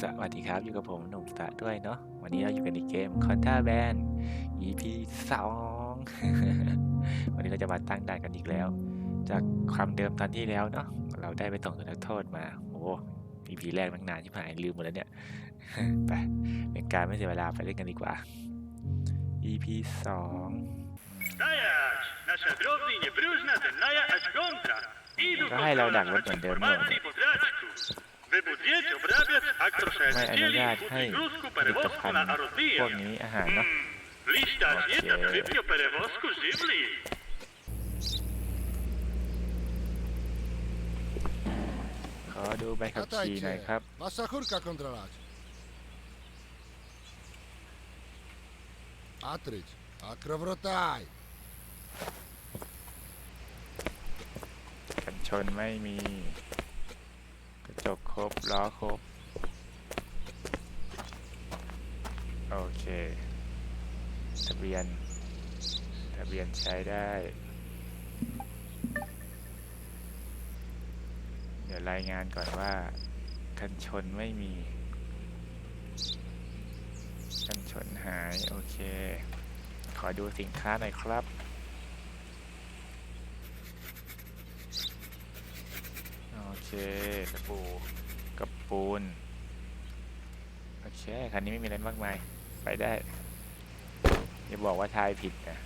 สวัสดีครับ อยู่กับผมหนุ่มตะด้วยเนาะวันนี้เราอยู่กันในเกมคอนท่าแบน EP สองวันนี้เราจะมาตั้งด่านกันอีกแล้ว จากความเดิมตอนที่แล้วเนาะเราได้ไปต่องตัวนักโทษมา โอ้ EP แรกตั้งนานที่ผ่านลืมหมดแล้วเนี่ย ไปเป็นการไม่เสียเวลาไปเล่นกันดีกว่า EP สองก็ให้เราดักรถเหมือนเดิมหมด ไม่อนุญาตให้ відгрузку ผลิต перевозку ภัณ на ฑ์พวก орудия. นี้อาหารเนาะ Ліщать Окей. є та вип'ю перевозку живлі. ขอดูใบขับขี่หน่อยครับ Massachurka kontrolać. Atryć. Akrowrotaj. กันชนไม่มี กระจกครบล้อครบ โอเค ทะเบียน ทะเบียนใช้ได้ เดี๋ยวรายงานก่อนว่ากันชนไม่มีกันชนหาย โอเค ขอดูสินค้าหน่อยครับ คกระปูกระปูน โอเค คันนี้ไม่มีอะไรมากมาย ไปได้ อย่าบอกว่าทายผิดนะ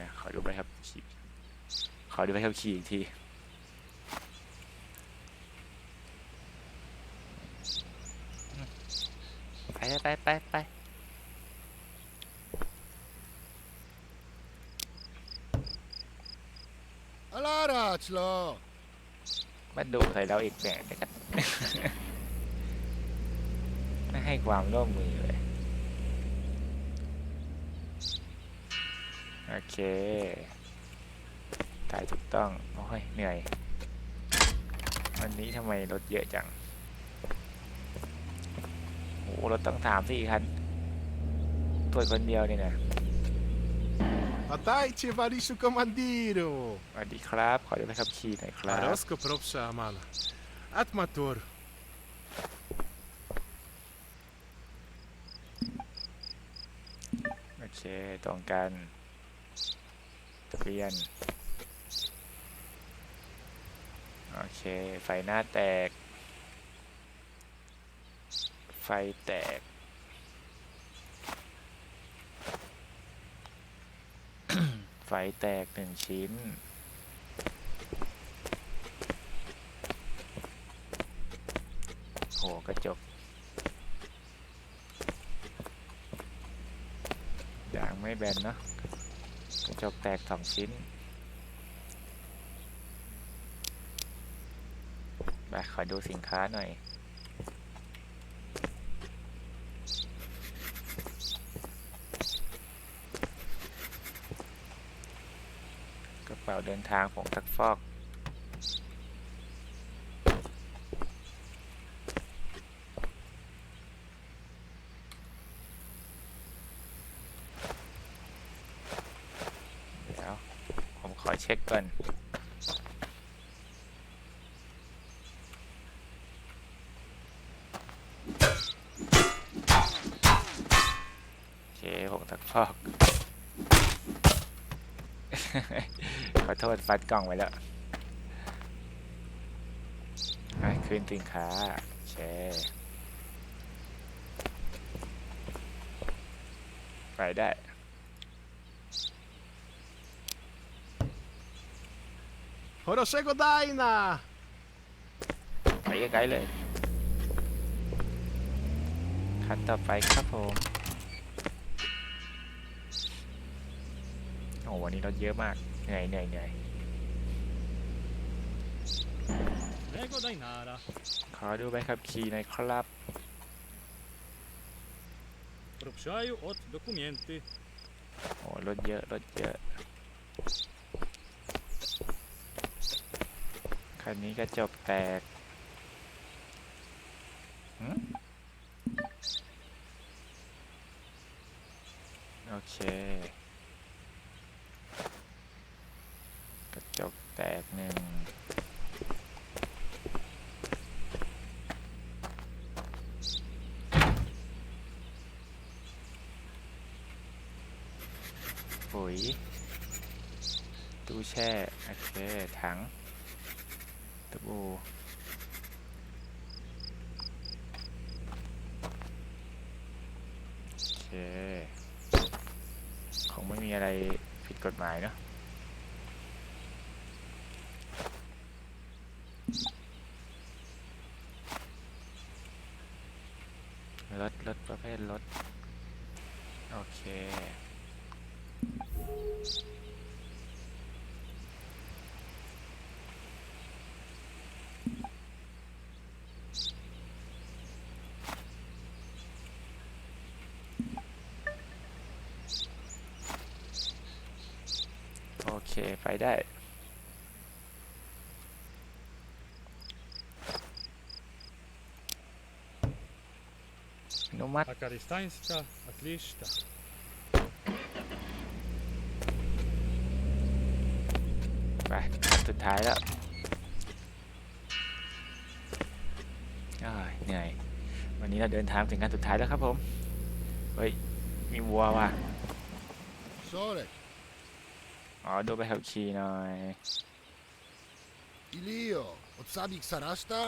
นะขอดูใบขับขีขอดูใบขับขี่อีกทีไปไปไปไป Alarać, lo. มาดูใส่เราอีกแบบนะครับ ไม่ให้ความร่วมมือเลย โอเค ถ่ายถูกต้อง โอ้ย เหนื่อย วันนี้ทำไมรถเยอะจัง โอ้รถตั้งสามสี่คันตัวคนเดียวนี่นะ A dajcie waliszu komandiru. สวัสดีครับ ขอดูใบขับขี่หน่อยครับ Arosko propsza amala. Atmatur. โอเค ตรงกันทะเบียน โอเค ไฟหน้าแตก ไฟแตก ไฟแตกหนึ่งชิ้น โหกระจกยางไม่แบนเนาะ กระจกแตกสองชิ้น ไปขอดูสินค้าหน่อย กระเป๋าเดินทางผงซักฟอก เดี๋ยว ผมขอเช็คก่อนโอเคผมตักฟอก ขอโทษฟัดกล่องไว้แล้วขึ้นสินค้าแชร์ไปได้โฮโรเซโกไดนะไปไกลเลย ขั้นต่อไปครับผม อ้วันนี้รถเยอะมาก เหนื่อยเหนื่อยเหนื่อย Lego Dainara. ขอดูใบขับขี่หน่อยครับ Пропшаю от документы. โอ้รถเยอะ รถเยอะ คันนี้กระจกแตกหึโอเค หนึ่งปุ๋ยตู้แช่ โอเค ถังตู้โอเค คงไม่มีอะไรผิดกฎหมายเนาะ รถรถประเภทรถ โอเค โอเค ไปได้ อนุมัติ Akaristańska, Atlista. ไปขั้นสุดท้ายแล้วอ้ายเหนื่อย วันนี้เราเดินทางถึงขั้นสุดท้ายแล้วครับผม เฮ้ย มีวัวว่ะ Sole, อ๋อดูไปขับขี่หน่อย Ilio, odsabik sarasta?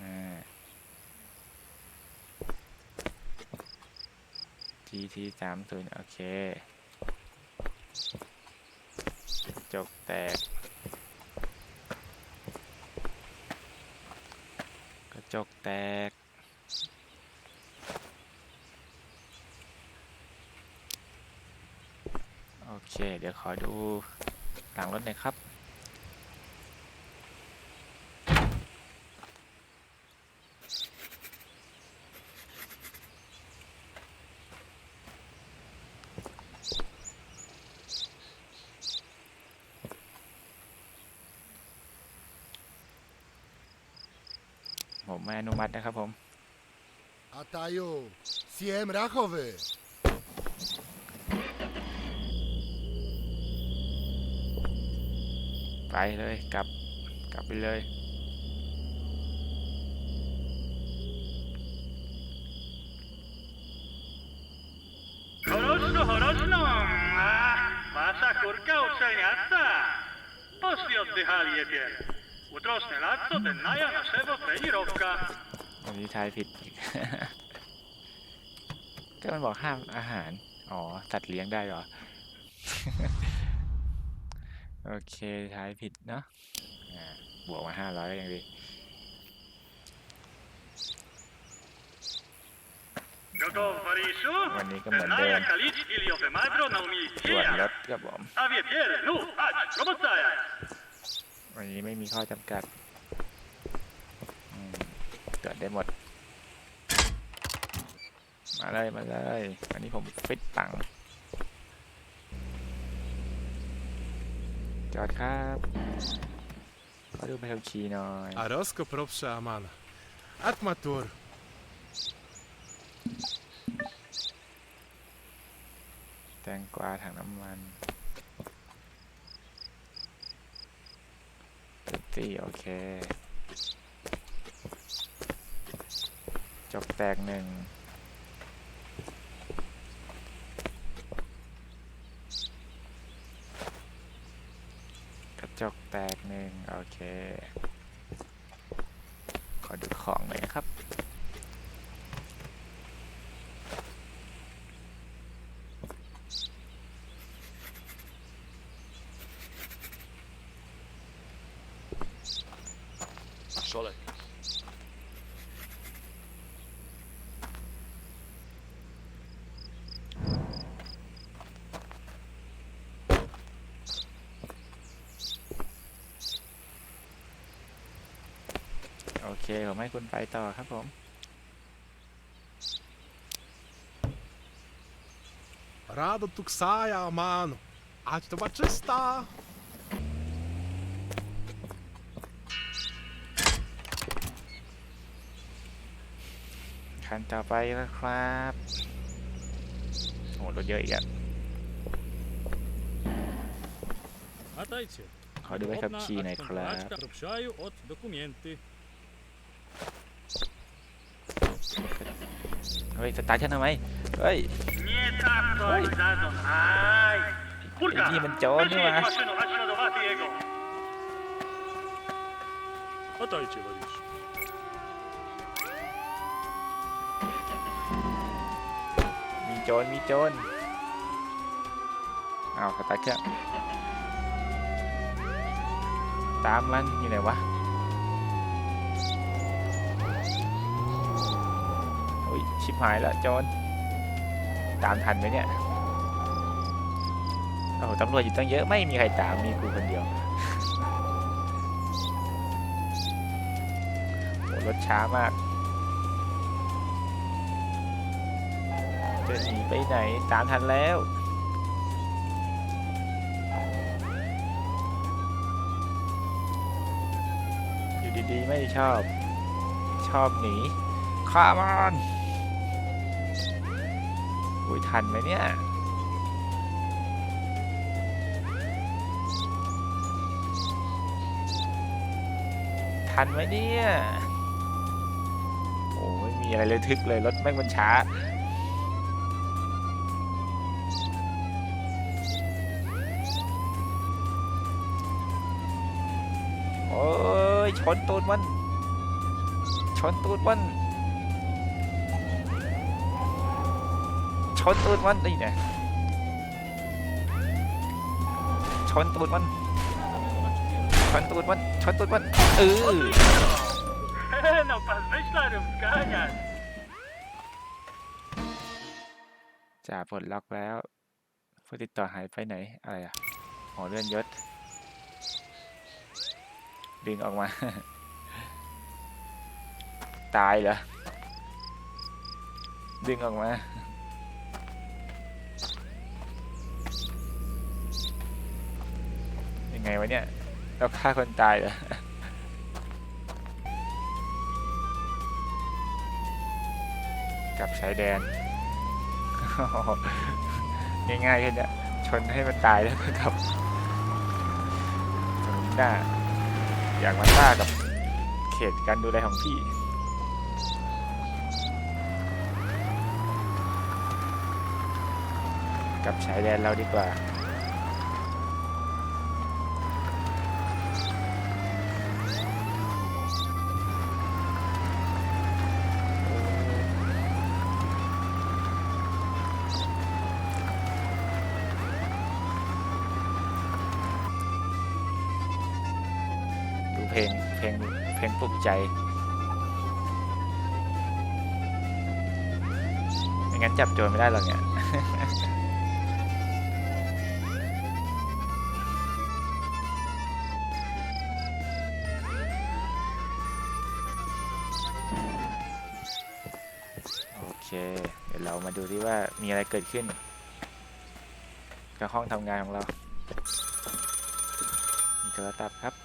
อ่า ทีทีสามศูนย์โอเคกระจกแตก กระจกแตก โอเค เดี๋ยวขอดูหลังรถหน่อยครับ ไม่อนุมัตินะครับผม Atajo, siem rachowy. ไปเลยกลับกลับไปเลย Choroczno, choroczno! A, wasza kurka uczeniasta! Poszli oddychali je pier. Utrosne latco, ten naja naszego trenirowka. วันนี้ทายผิดอีก ก็มันบอกห้ามอาหาร อ๋อ สัตว์เลี้ยงได้เหรอ โอเคทายผิดเนาะอ่าบวกมาห้าร้อยก็ยังดี Gotov, Marisu? Ładnie, Ten komandor. naja kalic iliowe magro na umi ตรวจร dzieja. ถครับผม A wie pier, nu, ać, robocaja. วันนี้ไม่มีข้อจำกัดอืมตรวจได้หมด มาเลยมาเลยวันนี้ผมฟิตปังจอดครับขอดูใบขับขี่หน่อย A rozkop robsza Amana. Atmator. แตงกวาถังน้ำมัน ตีโอเค จบแตกหนึ่งกระจกแตกหนึ่งโอเค ขอดูของหน่อยนะครับ Szolek. โอเค ผมให้คุณไปต่อครับผม Rado tuksaja Amano. Ać to คันต่อไปนะครับโอ้รถเยอะอีกอะ Matajcie. ขอดูใบขับ Drobna ขี่หน่อยครับ adkontrolaczka Propsiaju od dokumenty. เฮ้ย สตาร์ทฉันทำไม เฮ้ย Nie tak to Oj. jak dadzą. Aj! Kurka! Nie będzie on, nie wyślij ma. maszynu, a śladowaty jego. Latajcie, walisz. โจรมีโจรเอาสตาร์เครื่องตามมันอยู่ไหนวะโอ้ยชิบหายแล้วโจรตามทันไหมเนี่ยโอ้โหตำรวจอยู่ตั้งเยอะไม่มีใครตามมีกูคนเดียวโอ้รถช้ามาก จะหนีไปไหน ตามทันแล้ว อยู่ดีๆ ไม่ชอบ ชอบหนีข้ามันอุ้ยทันไหมเนี่ย ทันไหมเนี่ย โอ้ไม่มีอะไรเลยทึกเลย รถแม่งมันช้า โอ้ยชนตูดมันชนตูดมันชนตูดมันนี่ไงชนตูดมันชนตูดมันชนตูดมันเออ no pas wyślarów zganiać. จ่าปลดล็อกแล้ว ผู้ติดต่อหายไปไหน อะไรอะอ๋อเลื่อนยศ ดึงออกมา ตายเหรอ ดึงออกมา ยังไงวะเนี่ย เราฆ่าคนตายเหรอกับชายแดน ง่ายๆแค่นี้ชนให้มันตายแล้วก็กลับหน้า อยากมาฆ่ากับเขตการดูแลของพี่ กับชายแดนเราดีกว่า ดูเพลง เพลง เพลงปลุก ใจไม่งั้นจับโจรไม่ได้หรอกเนี่ยโอเค เดี๋ยวเรามาดูที่ว่ามีอะไรเกิดขึ้น กับห้องทำงานของเรามีโทรศัพท์ครับ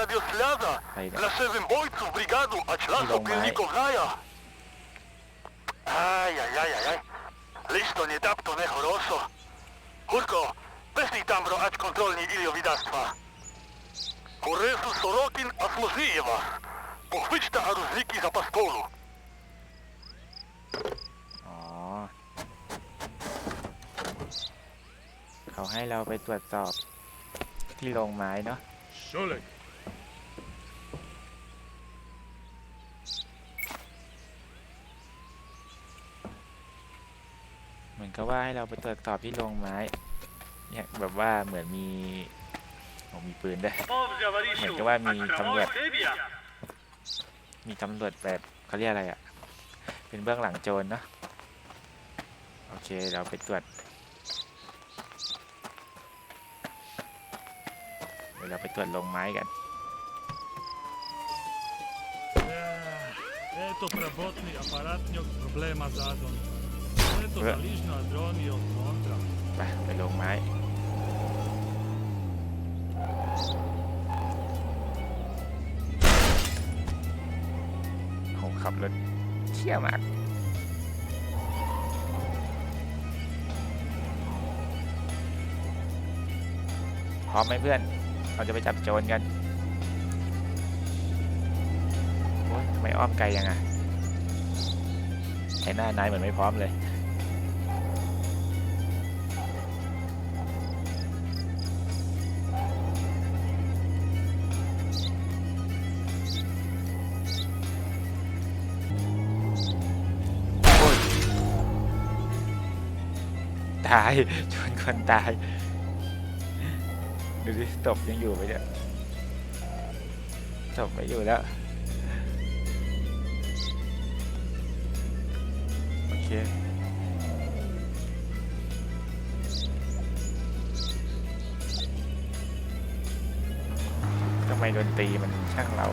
radioslada, ไปเนี่ย dla szefem ojców brigadu, a czlanów Ilą maj- pilników Naja. Aj, aj, aj, aj, aj. Listo nie dapto ne horoso. Kurko, weszli tam ać kontrolni ilio widactwa. Koresu Sorokin, a smozije was. Pochwyćta a ruzniki za pastolu. อ๋อ เขาให้เราไปตรวจสอบ ที่โรงไม้เนาะ Szolek. เหมือนกับว่าให้เราไปตรวจสอบที่โรงไม้เนี่ยแบบว่าเหมือนมีโอ้มีปืนด้วย Powzia Wariszu, Mày cái ba mì a trong kramoj đẹp. Sybia. มีตำรวจแบบเขาเรียกอะไรอะ่ะ เป็นเบื้องหลังโจรเนาะ โอเค เราไปตรวจ เดี๋ยวเราไปตรวจโรงไม้กัน Eee, Eto prawotny aparatniok problema zadon. Eto Ue. zaliżna droni od mądra. ไปไปโรงไม้โหขับรถเชี่ยมาก พร้อมไหมเพื่อน เราจะไปจับโจรกันทำไมอ้อมไกลยังอะไอ้หน้านายเหมือนไม่พร้อมเลยโอ้ยตายชนคนตาย ดูดิตบยังอยู่ไหมเนี่ยตบไม่อยู่แล้ว โอเคทำไมดนตรีมันช่างเรา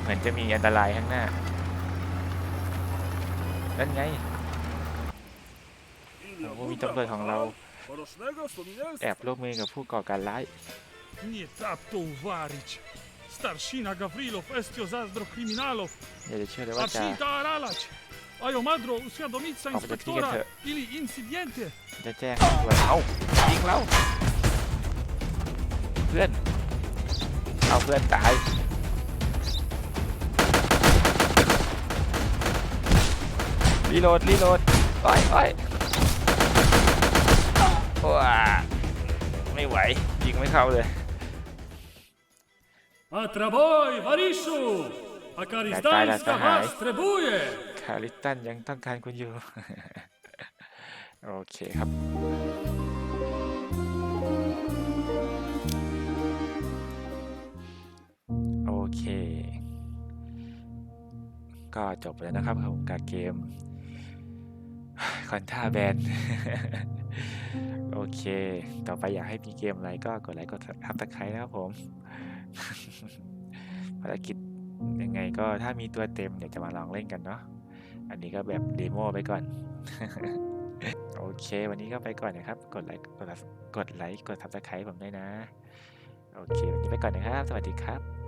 เหมือนจะมีอันตรายข้างหน้า นั่นไงมีตำรวจของเรา แอบร่วมมือกับผู้ก่อการร้าย Nie tak to uwarić. Starszina Gawrilow estio zazdro kryminalów, อยากจะเชื่อเลย a ว่าจะ cinta aralać. A jo madro uświadomica O, to inspektora klienty. ili incydenty. จะแจ้งตำรวจเอายิงเราเพื่อน เอาเพื่อนตาย รีโหลดรีโหลดอ้อยอ้อย ว้าไม่ไหวยิงไม่เข้าเลย A traboj, Wariszu! A Karizdańska was trebuje! คาริสตันยังต้องการคุณอยู่ โอเคครับ โอเค ก็จบแล้วนะครับผมกับเกมคอนท่าแบนโอเค ต่อไปอยากให้มีเกมอะไรก็กดไลค์กดทับตะไคร้นะครับผมภารกิจยังไงก็ถ้ามีตัวเต็มเดี๋ยวจะมาลองเล่นกันเนาะ อันนี้ก็แบบเดโมไปก่อน โอเค วันนี้ก็ไปก่อนนะครับ กดไลค์กดกดไลค์กดทับสไครต์ผมด้วยนะ โอเค วันนี้ไปก่อนนะครับ สวัสดีครับ